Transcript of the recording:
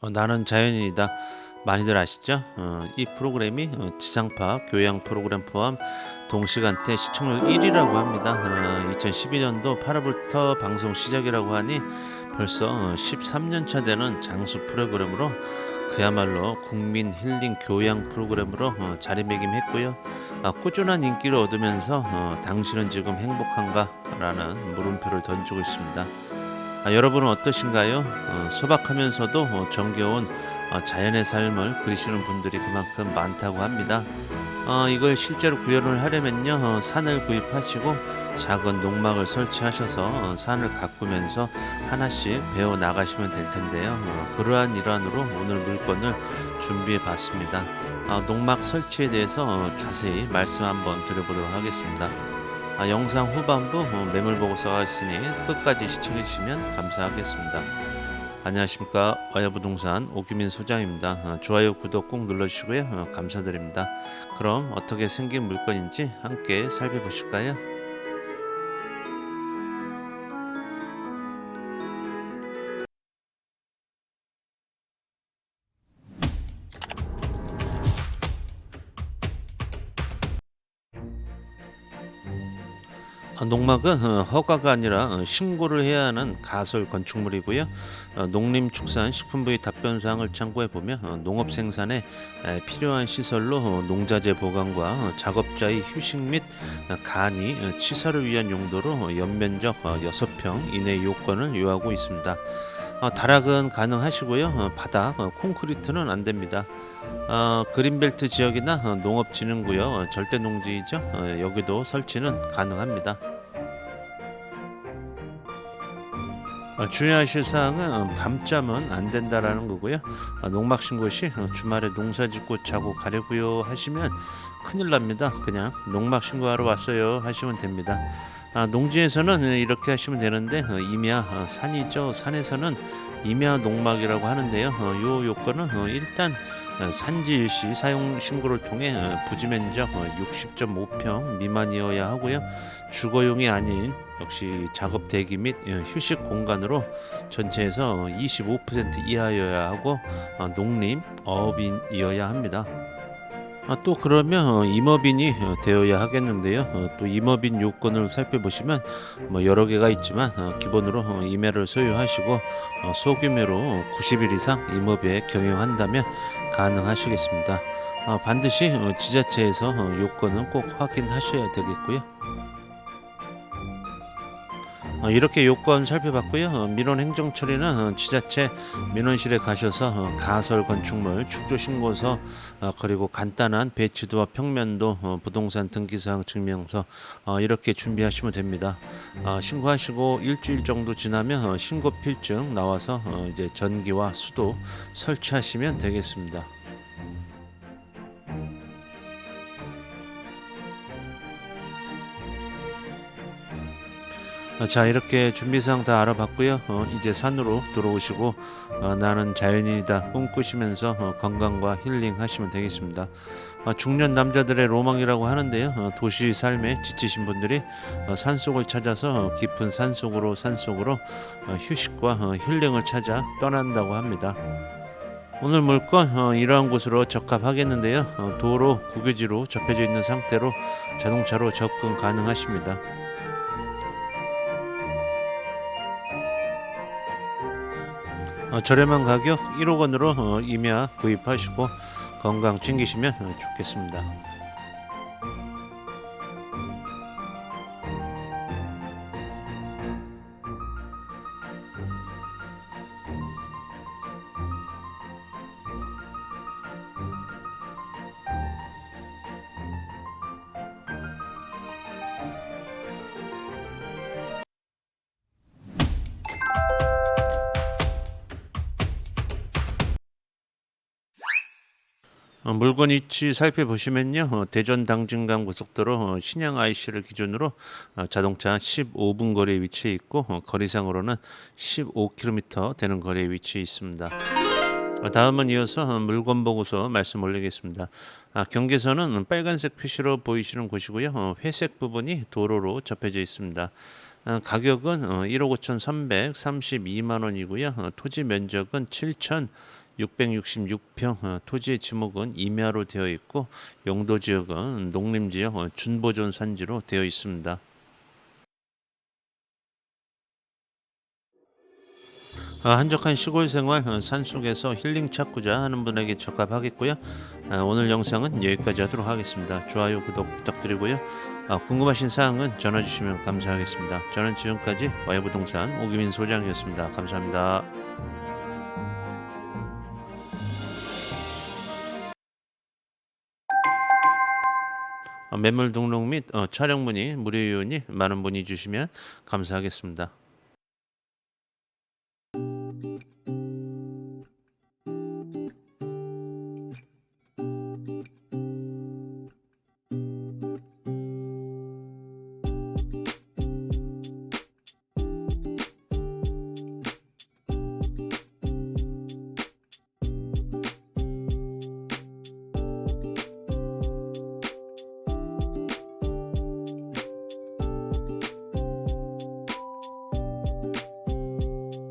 어, 나는 자연인이다. 많이들 아시죠? 어, 이 프로그램이 어, 지상파 교양 프로그램 포함 동시간대 시청률 1위라고 합니다. 어, 2012년도 8월부터 방송 시작이라고 하니 벌써 어, 13년 차 되는 장수 프로그램으로 그야말로 국민 힐링 교양 프로그램으로 어, 자리매김했고요. 아, 꾸준한 인기를 얻으면서 어, 당신은 지금 행복한가?라는 물음표를 던지고 있습니다. 아, 여러분은 어떠신가요? 어, 소박하면서도 어, 정겨운 어, 자연의 삶을 그리시는 분들이 그만큼 많다고 합니다. 어, 이걸 실제로 구현을 하려면요, 어, 산을 구입하시고 작은 농막을 설치하셔서 어, 산을 가꾸면서 하나씩 베어 나가시면 될 텐데요. 어, 그러한 일환으로 오늘 물건을 준비해 봤습니다. 아, 농막 설치에 대해서 어, 자세히 말씀 한번 드려보도록 하겠습니다. 아, 영상 후반부 어, 매물 보고서가 있으니 끝까지 시청해 주시면 감사하겠습니다. 안녕하십니까 와야부동산 오규민 소장입니다. 어, 좋아요 구독 꼭 눌러주시고요 어, 감사드립니다. 그럼 어떻게 생긴 물건인지 함께 살펴보실까요? 농막은 어, 허가가 아니라 어, 신고를 해야 하는 가설 건축물이고요. 어, 농림축산식품부의 답변사항을 참고해 보면 어, 농업 생산에 에, 필요한 시설로 어, 농자재 보관과 어, 작업자의 휴식 및 어, 간이 어, 치사를 위한 용도로 어, 연면적 어, 6평 이내 요건을 요하고 있습니다. 어, 다락은 가능하시고요. 어, 바닥 어, 콘크리트는 안 됩니다. 어, 그린벨트 지역이나 어, 농업진흥구역 어, 절대 농지이죠. 어, 여기도 설치는 가능합니다. 주의하실 사항은 어, 밤잠은 안 된다라는 거고요. 어, 농막 신고시 어, 주말에 농사짓고 자고 가려고요 하시면 큰일 납니다. 그냥 농막 신고하러 왔어요 하시면 됩니다. 아, 농지에서는 어, 이렇게 하시면 되는데 어, 임야 어, 산이죠. 산에서는 임야 농막이라고 하는데요. 어, 요 요건은 어, 일단 어, 산지 일시 사용 신고를 통해 어, 부지 면적 60.5평 미만이어야 하고요. 주거용이 아닌 역시 작업 대기 및 어, 휴식 공간으로 전체에서 25% 이하여야 하고 어, 농림 어업인이어야 합니다. 아, 또 그러면 어, 임업인이 어, 되어야 하겠는데요. 어, 또 임업인 요건을 살펴보시면 뭐 여러 개가 있지만 어, 기본으로 어, 임야를 소유하시고 어, 소규모로 90일 이상 임업에 경영한다면 가능하시겠습니다. 어, 반드시 어, 지자체에서 어, 요건은 꼭 확인하셔야 되겠고요. 어, 이렇게 요건 살펴봤고요. 어, 민원 행정 처리는 어, 지자체 민원실에 가셔서 어, 가설 건축물 축조 신고서 어, 그리고 간단한 배치도와 평면도 어, 부동산 등기사항 증명서 어, 이렇게 준비하시면 됩니다. 어, 신고하시고 일주일 정도 지나면 어, 신고 필증 나와서 어, 이제 전기와 수도 설치하시면 되겠습니다. 자 이렇게 준비사항 다 알아봤고요. 어, 이제 산으로 들어오시고 어, 나는 자연인이다 꿈꾸시면서 어, 건강과 힐링 하시면 되겠습니다. 어, 중년 남자들의 로망이라고 하는데요. 어, 도시 삶에 지치신 분들이 어, 산속을 찾아서 어, 깊은 산속으로 산속으로 어, 휴식과 어, 힐링을 찾아 떠난다고 합니다. 오늘 물건 어, 이러한 곳으로 적합하겠는데요. 어, 도로 국유지로 접해져 있는 상태로 자동차로 접근 가능하십니다. 저렴한 가격 1억 원으로 어, 임야 구입하시고 건강 챙기시면 어, 좋겠습니다. 어, 물건 위치 살펴보시면요. 어, 대전 당진강 고속도로 어, 신양 IC를 기준으로 어, 자동차 15분 거리에 위치해 있고 어, 거리상으로는 15km 되는 거리에 위치해 있습니다. 어, 다음은 이어서 어, 물건 보고서 말씀 올리겠습니다. 아, 경계선은 빨간색 표시로 보이시는 곳이고요. 어, 회색 부분이 도로로 접해져 있습니다. 어, 가격은 어, 1억 5,332만 원이고요. 어, 토지 면적은 7천 666평 어, 토지의 지목은 임야로 되어 있고 용도 지역은 농림 지역 어, 준보존 산지로 되어 있습니다. 아, 한적한 시골 생활 어, 산속에서 힐링 찾고자 하는 분에게 적합하겠고요. 아, 오늘 영상은 여기까지 하도록 하겠습니다. 좋아요, 구독 부탁드리고요. 아, 궁금하신 사항은 전화 주시면 감사하겠습니다. 저는 지금까지 와이부동산 오기민 소장이었습니다. 감사합니다. 매물 등록 및 어, 촬영 문의 무료 이용이 많은 문의 주시면 감사하겠습니다.